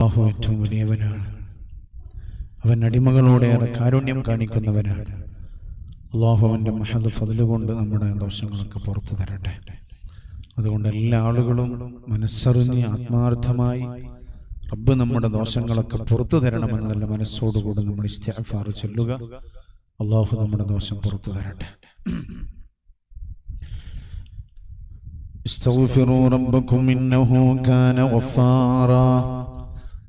അള്ളാഹു ഏറ്റവും വലിയവനാണ് അവൻ അടിമകളോടേറെ കാരുണ്യം കാണിക്കുന്നവനാണ് അള്ളാഹു അവൻ്റെ മഹദ് ഫതില് കൊണ്ട് നമ്മുടെ ദോഷങ്ങളൊക്കെ പുറത്തു തരട്ടെ അതുകൊണ്ട് എല്ലാ ആളുകളും മനസ്സറിഞ്ഞ് ആത്മാർത്ഥമായി റബ്ബ് നമ്മുടെ ദോഷങ്ങളൊക്കെ പുറത്തു തരണമെന്നല്ല മനസ്സോടുകൂടി നമ്മൾ ഇസ്തിഗ്ഫാർ ചൊല്ലുക അള്ളാഹു നമ്മുടെ ദോഷം പുറത്തു തരട്ടെ استغفروا ربكم إنه كان غفارا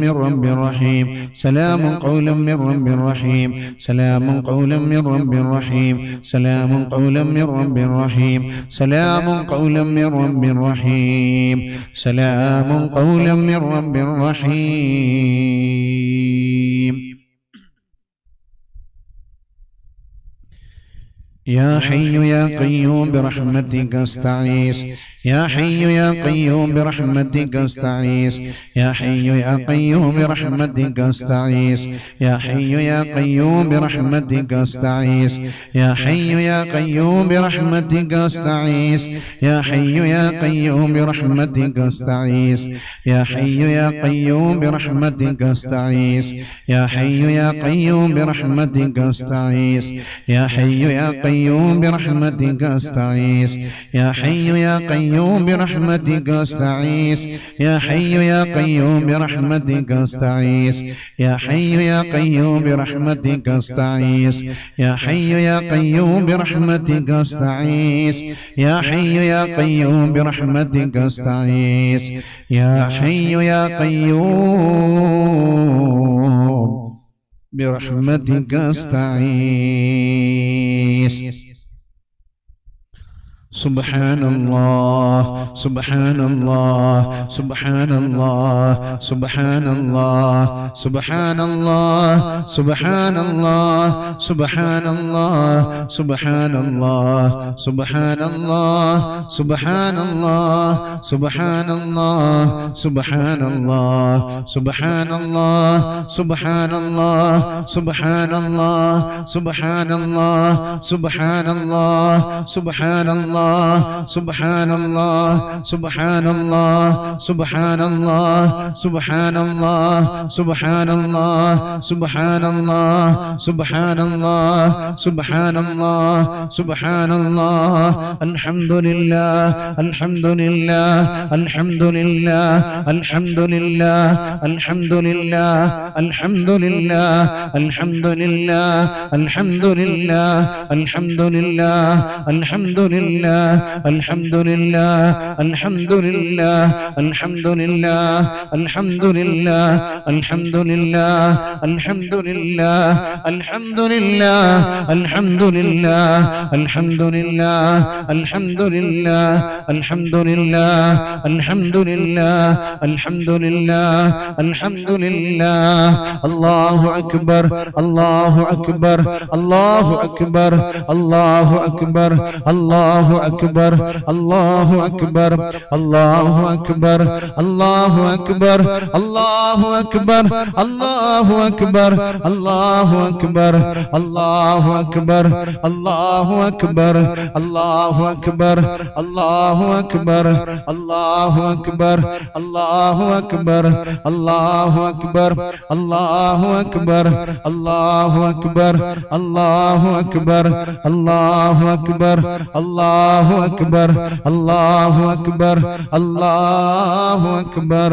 من رب رحيم. سلام قولا من رب رحيم. سلام قولا من رب رحيم. سلام قولا من رب رحيم. سلام قولا من رب رحيم. سلام قولا من رب رحيم. يا حي يا قيوم برحمتك استعيذ يا حي يا قيوم برحمتك استعيذ يا حي يا قيوم برحمتك استعيذ يا حي يا قيوم برحمتك استعيذ يا حي يا قيوم برحمتك استعيذ يا حي يا قيوم برحمتك استعيذ يا حي يا قيوم برحمتك استعيذ يا حي يا قيوم برحمتك استعيذ يا حي يا قيوم برحمتك استعيذ يا حي يا قيوم برحمتك أستعيذ. يا حي يا قيوم برحمتك أستعيذ. يا حي يا قيوم برحمتك أستعيذ. يا حي يا قيوم برحمتك أستعيذ. يا حي يا قيوم برحمتك أستعيذ. يا حي يا قيوم برحمتك أستعيذ. സുബഹാനല്ലാഹ് സുബഹാനല്ലാഹ് സുബഹാനല്ലാഹ് സുബഹാനല്ലാഹ് സുബഹാനല്ലാഹ് സുബഹാനല്ലാഹ് സുബഹാനല്ലാഹ് സുബഹാനല്ലാഹ് സുബഹാനല്ലാഹ് സുബഹാനല്ലാഹ് സുബഹാനല്ലാഹ് സുബഹാനല്ലാഹ് സുബഹാനല്ലാഹ് സുബഹാനല്ലാഹ് സുബഹാനല്ലാഹ് സുബഹാനല്ലാഹ് സുബഹാനല്ലാഹ് സുബഹാനല്ലാഹ് സുബ്ഹാനല്ലാ സുബ്ഹാനല്ലാ സുബ്ഹാനല്ലാ സുബ്ഹാനല്ലാ സുബ്ഹാനല്ലാ സുബ്ഹാനല്ലാ സുബ്ഹാനല്ലാ സുബ്ഹാനല്ലാ സുബ്ഹാനല്ലാ അൽഹംദുലില്ലാ അൽഹംദുലില്ലാ അൽഹംദുലില്ലാ അൽഹംദുലില്ലാ അൽഹംദുലില്ലാ അൽഹംദുലില്ലാ അൽഹംദുലില്ലാ അൽഹംദുലില്ലാ അൽഹംദുലില്ലാ അൽഹംദുലില്ലാ അൽഹംദുലില്ലാ അൽഹംദുലില്ലാ അൽഹംദുലില്ലാ അൽഹംദുലില്ലാ അൽഹംദുലില്ലാ അൽഹംദുലില്ലാ അൽഹംദുലില്ലാ അൽഹംദുലില്ലാ അൽഹംദുലില്ലാ അൽഹംദുലില്ലാ അൽഹംദുലില്ലാ അൽഹംദുലില്ലാ അൽഹംദുലില്ലാ അൽഹംദുലില്ലാ അല്ലാഹു അക്ബർ അല്ലാഹു അക്ബർ അല്ലാഹു അക്ബർ അല്ലാഹു അക്ബർ അല്ലാഹു അക്ബർ അല്ലാഹു അക്ബർ അല്ലാഹു അക്ബർ അല്ലാഹു അക്ബർ അല്ലാഹു അക്ബർ അല്ലാഹു അക്ബർ അല്ലാഹു അക്ബർ അല്ലാഹു അക്ബർ അല്ലാഹു അക്ബർ അല്ലാഹു അക്ബർ അല്ലാഹു അക്ബർ അല്ലാഹു അക്ബർ അല്ലാഹു അക്ബർ അല്ലാഹു അക്ബർ അല്ലാഹു അക്ബർ അല്ലാഹു അക്ബർ അല്ലാഹു അക്ബർ അല്ലാഹു അക്ബർ അല്ലാഹു അക്ബർ അല്ലാഹു അക്ബർ അല്ലാഹു അക്ബർ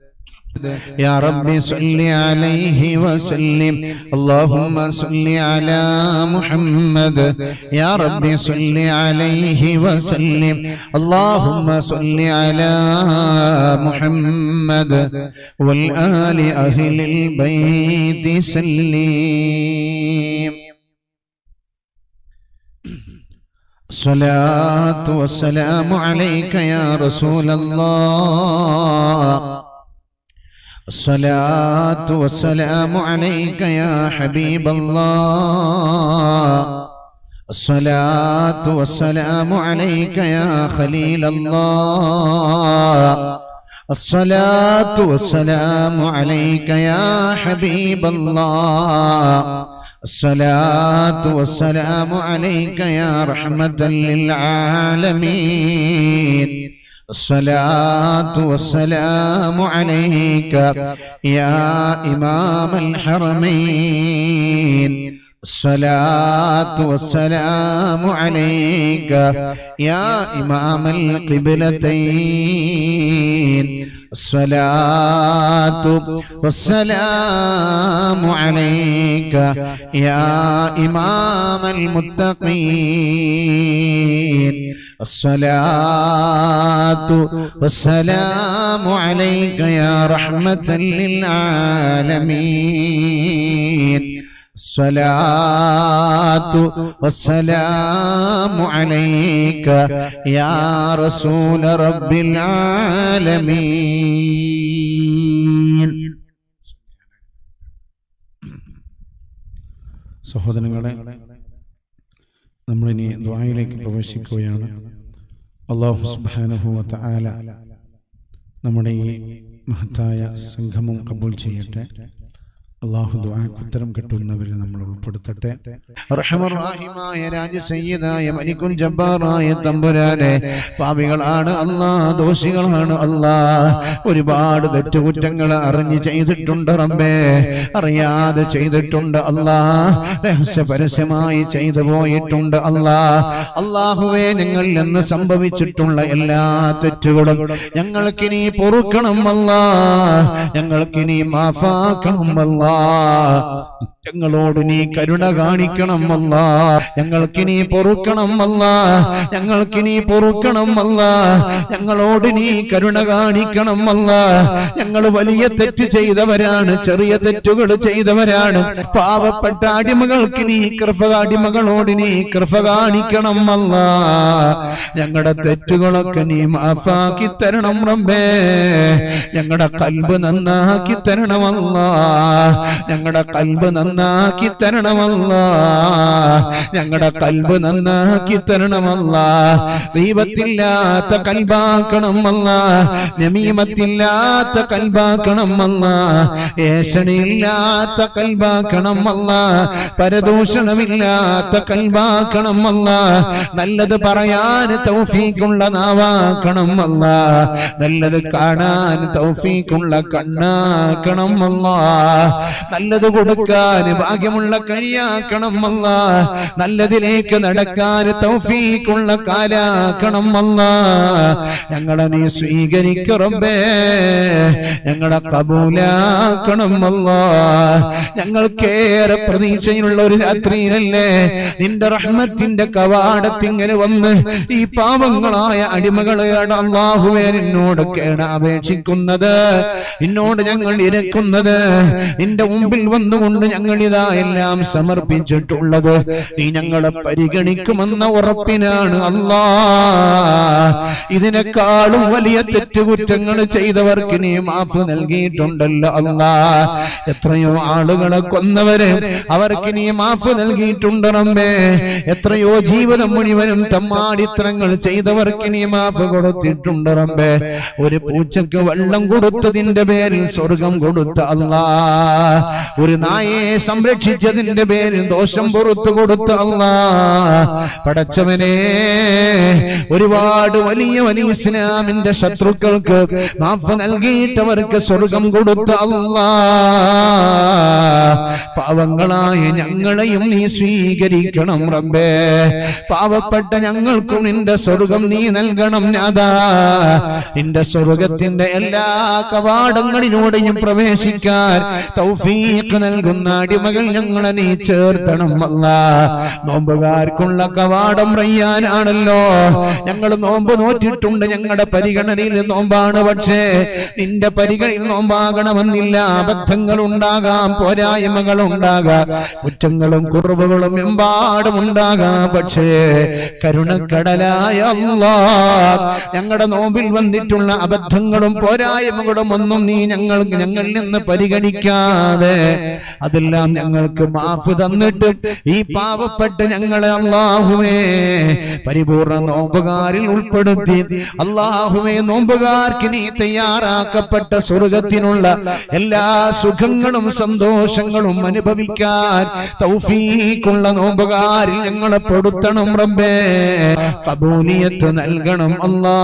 يا رب صل عليه وسلم اللهم صل على محمد يا رب صل عليه وسلم اللهم صل على محمد والآل أهل البيت سلم الصلاة والسلام عليك يا رسول الله الصلاة والسلام عليك يا حبيب الله. الصلاة والسلام عليك يا خليل الله. الصلاة والسلام عليك يا حبيب الله. الصلاة والسلام عليك يا رحمة للعالمين. الصلاة والسلام عليك يا إمام الحرمين. الصلاة والسلام عليك يا إمام القبلتين. الصلاة والسلام عليك يا إمام المتقين. الصلاة والسلام عليك يا رحمة للعالمين. الصلاة والسلام عليك يا رسول رب العالمين സഹോദരങ്ങളെ നമ്മളിനി ദ്വായിലേക്ക് പ്രവേശിക്കുകയാണ് അള്ളാഹു സുബ്ഹാനഹു വ തആല നമ്മുടെ ഈ മഹത്തായ സംഗമം കബൂൽ ചെയ്യട്ടെ അള്ളാഹു ദുആക്കുത്തരം കിട്ടുന്നവരിൽ നമ്മൾ ഉൾപ്പെടുത്തട്ടെ. റഹ്മറാഹിമായ രാജസയ്യിദായ മലിക്കുൽ ജബ്ബാറായ തമ്പുരാനെ പാപികളാണ് അല്ലാ ദോഷികളാണ് അല്ലാ ഒരുപാട് തെറ്റുകുറ്റങ്ങൾ അറിഞ്ഞ് ചെയ്തിട്ടുണ്ട് റബ്ബേ. അറിയാതെ ചെയ്തിട്ടുണ്ട് അല്ലാ രഹസ്യ പരസ്യമായി ചെയ്തു പോയിട്ടുണ്ട് അല്ലാ അള്ളാഹുവേ ഞങ്ങൾ എന്ന് സംഭവിച്ചിട്ടുള്ള എല്ലാ തെറ്റുകളും ഞങ്ങൾക്കിനി പൊറുക്കണം അല്ലാ ഞങ്ങൾക്കിനി മാഫാക്കണം അല്ലാ അള്ളാ ഞങ്ങളോട് നീ കരുണ കാണിക്കണം അല്ല ഞങ്ങൾക്ക് നീ പൊറുക്കണം അല്ല ഞങ്ങൾക്ക് നീ പൊറുക്കണം അല്ല ഞങ്ങളോട് നീ കരുണ കാണിക്കണം അല്ല ഞങ്ങൾ വലിയ തെറ്റ് ചെയ്തവരാണ് ചെറിയ തെറ്റുകൾ ചെയ്തവരാണ്. പാവപ്പെട്ട അടിമകൾക്ക് നീ കൃപ അടിമകളോട് നീ കൃപ കാണിക്കണം അല്ല ഞങ്ങളുടെ തെറ്റുകളൊക്കെ നീ മാഫാക്കി തരണം റബ്ബേ. ഞങ്ങളുടെ കൽബ് നന്നാക്കി തരണമല്ല. ഞങ്ങളുടെ കൽബ് നന്നാക്കി നന്നാക്കി തരണമല്ല. ഞങ്ങളുടെ കൽബ് നന്നാക്കി തരണമല്ല. ദൈവത്തില്ലാത്ത കൽബാക്കണം അല്ല നമീമത്തില്ലാത്ത കൽബാക്കണം അല്ല ഏഷണിയില്ലാത്ത കൽബാക്കണം അല്ല പരദൂഷണമില്ലാത്ത കൽബാക്കണം അല്ല നല്ലത് പറയാൻ തൗഫീക്കുള്ള നാവാക്കണം അല്ല നല്ലത് കാണാൻ തൗഫീക്കുള്ള കണ്ണാക്കണം അല്ല നല്ലത് കൊടുക്കാൻ ഭാഗ്യമുള്ള കഴിയാക്കണം അല്ല. നല്ലതിലേക്ക് നടക്കാൻ തൗഫീക്കുള്ള കാലാക്കണം അല്ല. ഞങ്ങളെ നീ സ്വീകരിക്കറമ്പേ ഞങ്ങളെ കബൂലാക്കണം അല്ല. ഞങ്ങൾക്കേറെ പ്രതീക്ഷയുള്ള ഒരു രാത്രിയിലല്ലേ നിന്റെ റഹ്മത്തിന്റെ കവാടത്തിങ്ങനെ വന്ന് ഈ പാവങ്ങളായ അടിമകളെ അള്ളാഹുവേ നിന്നോട് കേണ അപേക്ഷിക്കുന്നത്. നിന്നോട് ഞങ്ങൾ ഇരക്കുന്നത്. നിന്റെ മുമ്പിൽ വന്നുകൊണ്ട് ഞങ്ങൾ ഇതാ എല്ലാം സമർപ്പിച്ചിട്ടുള്ളത്. നീ ഞങ്ങളെ പരിഗണിക്കുമെന്ന ഉറപ്പിനാണ് അല്ലാ. ഇതിനേക്കാളും വലിയ തെറ്റുകുറ്റങ്ങൾ ചെയ്തവർക്ക് നീ മാപ്പ് നൽകിയിട്ടുണ്ടല്ലോ അല്ലാ. എത്രയോ ആളുകളെ കൊന്നവര് അവർക്ക് നീ മാഫ് നൽകിയിട്ടുണ്ട് എത്രയോ ജീവിതം മുഴുവനും തമ്മാടിത്തരങ്ങൾ ചെയ്തവർക്ക് നീ മാഫ് കൊടുത്തിട്ടുണ്ട് ഒരു പൂച്ചക്ക് വെള്ളം കൊടുത്തതിന്റെ പേരിൽ സ്വർഗം കൊടുത്ത അല്ലാ. ഒരു നായയെ സംരക്ഷിച്ചതിന്റെ പേരിൽ ദോഷം പുറത്തു കൊടുത്തു അല്ലാ പടച്ചവനെ ഒരുപാട് വലിയ വലിയ ഇസ്ലാമിന്റെ ശത്രുക്കൾക്ക് മാഫ് നൽകിയിട്ടവർക്ക് സ്വർഗം കൊടുത്ത അല്ലാ പാവങ്ങളായ ഞങ്ങളെയും നീ സ്വീകരിക്കണം റബ്ബേ. പാവപ്പെട്ട ഞങ്ങൾക്കും നിന്റെ സ്വർഗം നീ നൽകണം നാദാ നിന്റെ സ്വർഗത്തിന്റെ എല്ലാ കവാടങ്ങളിലൂടെയും പ്രവേശിക്കാൻ തൗഫീഖ് നൽകുന്ന അടിമകൾ ഞങ്ങളെ നീ ചേർത്തണം അല്ല. നോമ്പുകാർക്കുള്ള കവാടം റയ്യാനാണല്ലോ. ഞങ്ങൾ നോമ്പ് നോറ്റിട്ടുണ്ട് ഞങ്ങളുടെ പരിഗണനയിൽ നോമ്പാണ് പക്ഷേ നിന്റെ പരിഗണയിൽ നോമ്പാകണമെന്നില്ല. അബദ്ധങ്ങൾ ഉണ്ടാകാം പോരായ്മകൾ ഉണ്ടാകാം കുറ്റങ്ങളും കുറവുകളും എമ്പാടും ഉണ്ടാകാം പക്ഷേ കരുണക്കടലായ ഞങ്ങളുടെ നോമ്പിൽ വന്നിട്ടുള്ള അബദ്ധങ്ങളും പോരായ്മകളും ഒന്നും നീ ഞങ്ങൾക്ക് ഞങ്ങളിൽ നിന്ന് പരിഗണിക്കാതെ അതെല്ലാം. ഞങ്ങൾക്ക് മാഫ് തന്നിട്ട് ഈ പാവപ്പെട്ട ഞങ്ങളെ അള്ളാഹുവേ പരിപൂർണ നോമ്പുകാരിൽ ഉൾപ്പെടുത്തി. അള്ളാഹുവേ നോമ്പുകാർക്ക് നീ തയ്യാറാക്കപ്പെട്ട സ്വർഗത്തിനുള്ള എല്ലാ സുഖങ്ങളും സന്തോഷങ്ങളും അനുഭവിക്കാൻ തൗഫീക്കുള്ള നോമ്പുകാരിൽ ഞങ്ങളെ പെടുത്തണം റബ്ബേ. കബൂലിയത്ത് നൽകണം അള്ളാ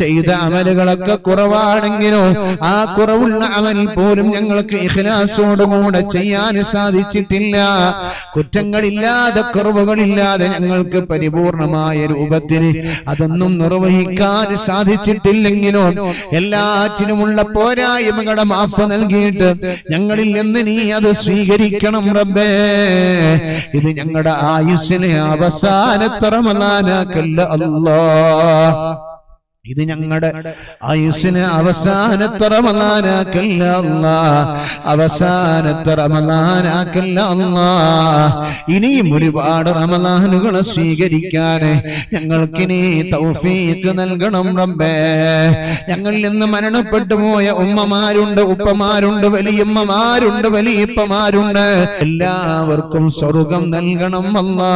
ചെയ്ത അമലുകളൊക്കെ കുറവാണെങ്കിലും ആ കുറവുള്ള അമൽ പോലും ഞങ്ങൾക്ക് ഇഖ്ലാസോടുകൂടെ ചെയ്യാൻ സാധിച്ചിട്ടില്ല. കുറ്റങ്ങളില്ലാതെ കുറവുകളില്ലാതെ ഞങ്ങൾക്ക് പരിപൂർണമായ രൂപത്തിൽ അതൊന്നും നിർവഹിക്കാൻ സാധിച്ചിട്ടില്ലെങ്കിലോ എല്ലാറ്റിനുമുള്ള പോരായ്മകളെ മാഫ് നൽകിയിട്ട് ഞങ്ങളിൽ നിന്ന് നീ അത് സ്വീകരിക്കണം റബ്ബേ. ഇത് ഞങ്ങളുടെ ആയുസ്സിനെ അവസാനത്തറ അല്ലോ അല്ലാ ഇത് ഞങ്ങളുടെ ആയുസിന് അവസാനത്തെ മലാനാക്കല്ല അവസാനത്തറ അവസാനത്തെ റമലാനാക്കല്ല അല്ലാ ഇനിയും ഒരുപാട് റമലാനുകൾ സ്വീകരിക്കാൻ ഞങ്ങൾക്കിനി തൗഫീക്ക് നൽകണം റബ്ബേ. ഞങ്ങളിൽ നിന്ന് മരണപ്പെട്ടു പോയ ഉമ്മമാരുണ്ട് ഉപ്പമാരുണ്ട് വലിയമ്മമാരുണ്ട് വലിയപ്പമാരുണ്ട്. എല്ലാവർക്കും സ്വർഗം നൽകണം അല്ലാ